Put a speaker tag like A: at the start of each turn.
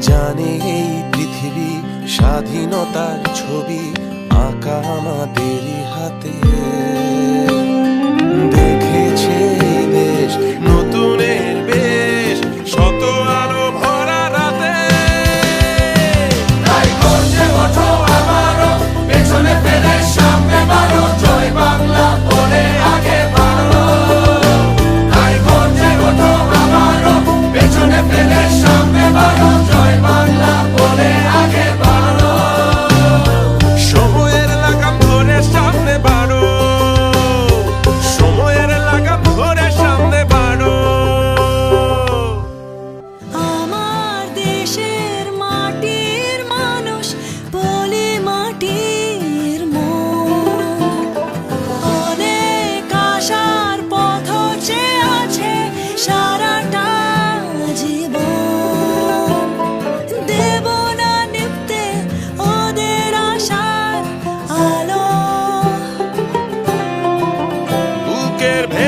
A: জানে এই পৃথিবী স্বাধীনতার ছবি আঁকা আমাদেরই হাতে। cualquier